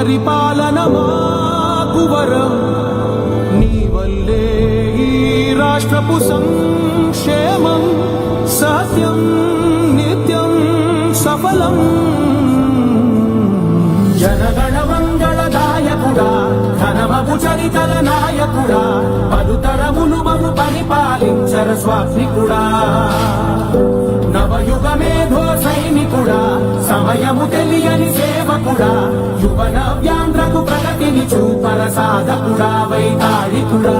పరిపాలన మాకు వరం. నీ వల్లే ఈ రాష్ట్రపు సంక్షేమం సత్యం నిత్యం సఫలం. జనగణ మంగళదాయకుడా ఘనమగు చరితల నాయకుడా పలుతరములు మము పరిపాలించర స్వాత్మికుడా. నవయుగ మేధో సైనికుడా సమయము తెలియని సేవకుడా యువన వ్యాంధ్రకు ప్రగతిని చూపర సాధకుడా వైతాళికుడా.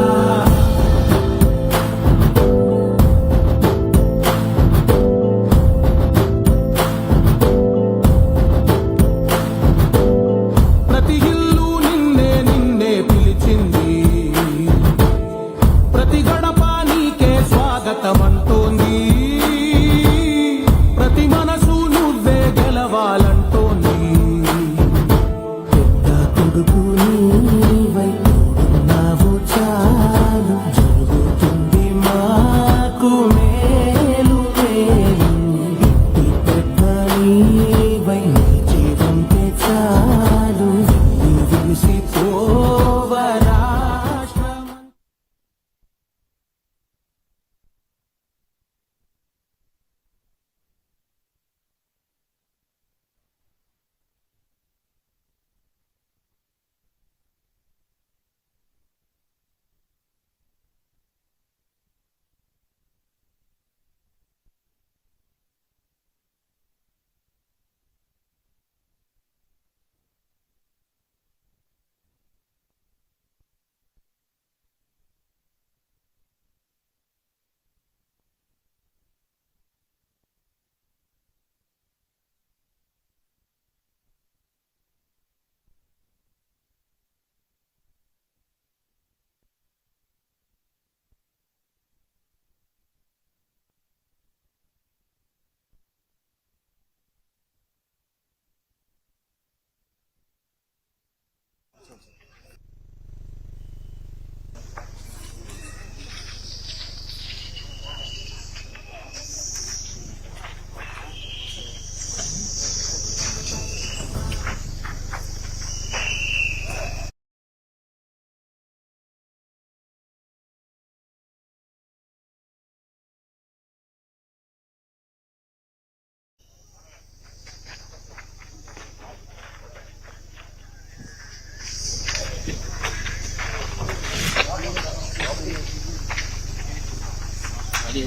何で?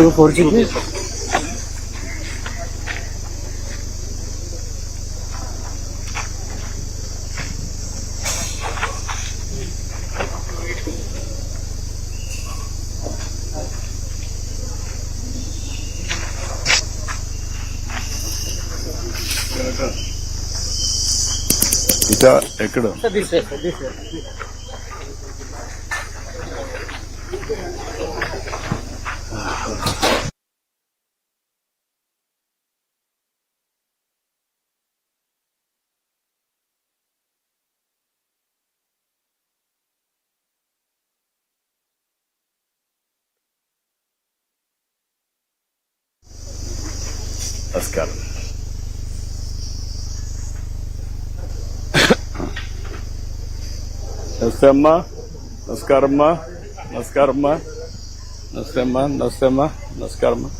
이거 버리지? ఇటా ఎక్కడ. నమస్కారం నమస్తే అమ్మా నమస్కారమ్మా నమస్కారమ్మా నమస్తే అమ్మా నమస్తే అమ్మా నమస్కారమ్మా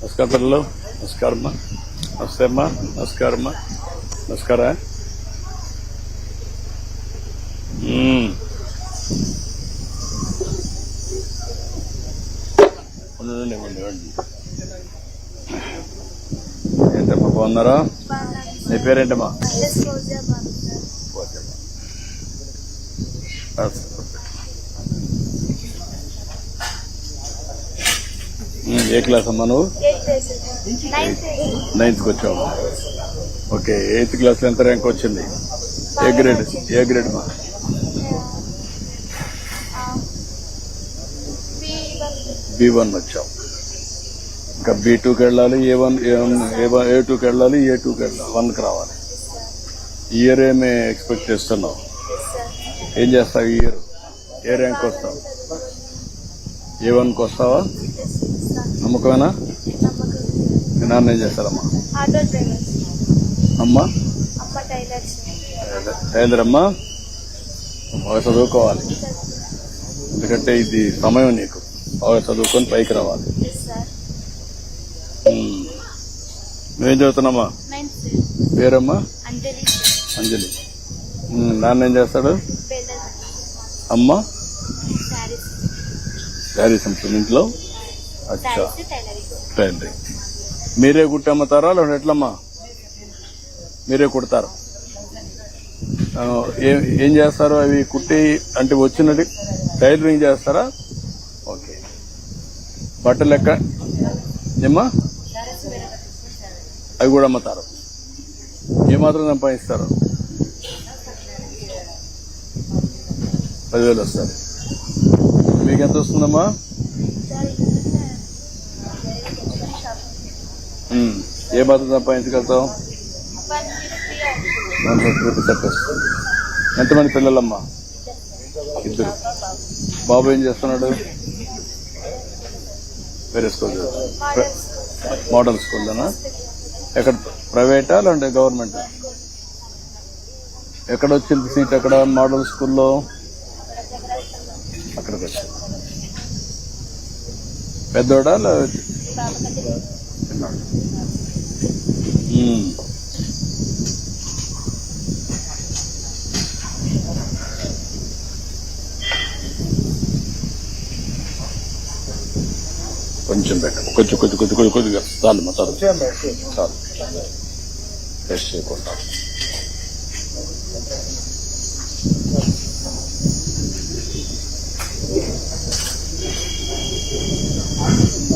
నమస్కారం పిల్లలు నమస్కారమ్మా నమస్తే అమ్మా నమస్కారం నమస్కార ఏంటమ్మా బాగున్నారా? నీ పేరేంటమ్మా? ఏ క్లాస్ అమ్మా నువ్వు? నైన్త్కి వచ్చావు. ఓకే ఎయిత్ క్లాస్లో ఎంత ర్యాంక్ వచ్చింది? A grade? ఏ గ్రేడ్ మా? బి వన్ వచ్చావు. ఇంకా బి టూకి వెళ్ళాలి ఏ వన్ ఏ టూకి వెళ్ళాలి ఏ టూకి వెళ్ళాలి? వన్కి రావాలి. ఇయర్ ఏమి ఎక్స్పెక్ట్ చేస్తున్నావు? ఏం చేస్తావు ఈ ఇయర్ ఏ ర్యాంక్ వస్తావు ఏ వన్కి వస్తావా నమ్మకమేనా? మీ నాన్న ఏం చేస్తారమ్మా అమ్మా? టైలర్. అమ్మా? బాగా చదువుకోవాలి. ఎందుకంటే ఇది సమయం నీకు. బాగా చదువుకొని పైకి రావాలి. నువ్వేం చదువుతున్నామ్మా పేరమ్మా? అంజలి. నాన్న ఏం చేస్తాడు? అమ్మ? శారీస్ అమ్ముతుంది ఇంట్లో? అచ్చా. టైలరింగ్ మీరే కుట్టి అమ్ముతారా లేదా ఎట్లమ్మా? మీరే కుడతారు? ఏం ఏం చేస్తారు అవి కుట్టి అంటే వచ్చినది టైలరింగ్ చేస్తారా? ఓకే. బట్టలు లెక్క? ఏమ్మా? అవి కూడా అమ్ముతారు. ఏమాత్రం సంపాదిస్తారు? పదివేలు వస్తారు మీకు ఎంత వస్తుందమ్మా ఏ మాత్రం సంపాదించగలుగుతావు? వన్ ఫిఫ్టీ రూపీస్ అట్లా వస్తుంది ఎంతమంది పిల్లలమ్మా? ఇద్దరు. బాబు ఏం చేస్తున్నాడు? వేరే స్కూల్ మోడల్ స్కూల్లోనా? ఎక్కడ ప్రైవేటా లేదంటే గవర్నమెంట్? ఎక్కడ వచ్చింది సీట్ ఎక్కడ మోడల్ స్కూల్లో? అక్కడికి వచ్చింది పెద్దోడా లేదా చిన్నోడా? కొంచెం పెట్టండి కొంచెం కొంచెం కొంచెం కొంచెం కొద్దిగా చాలు మా చాలు చాలు టెస్ట్ చేయకుండా